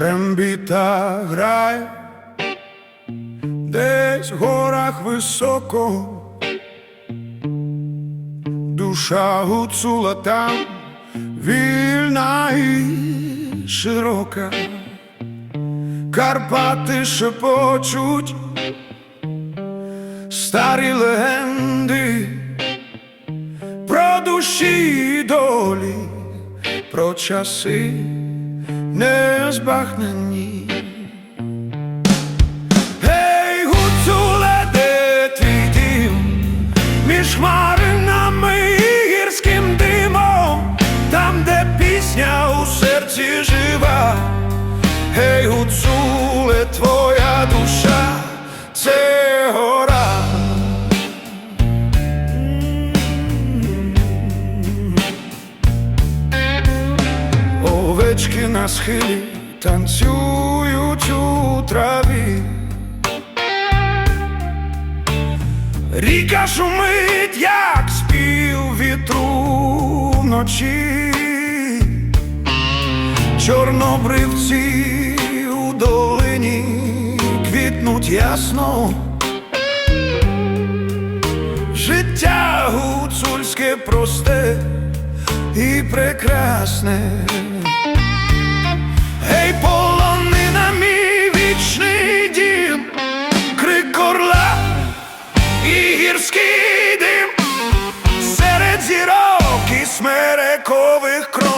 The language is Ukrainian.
Трембіта грає, десь в горах високо, душа гуцула там вільна і широка, Карпати шепочуть старі легенди про душі і долі, про часи незбагненні. Гей, гуцуле, де твій дім, між хмаринами і гірським димом, там, де пісня у серці жива. Гей, гуцуле, Овечки на схилі танцюють у траві. Ріка шумить, як спів вітру вночі. Чорнобривці у долині квітнуть ясно. Життя гуцульське просте і прекрасне. Ей, полонина, мій дім, крик орла і гірський дим, серед зірок і смерекових кров.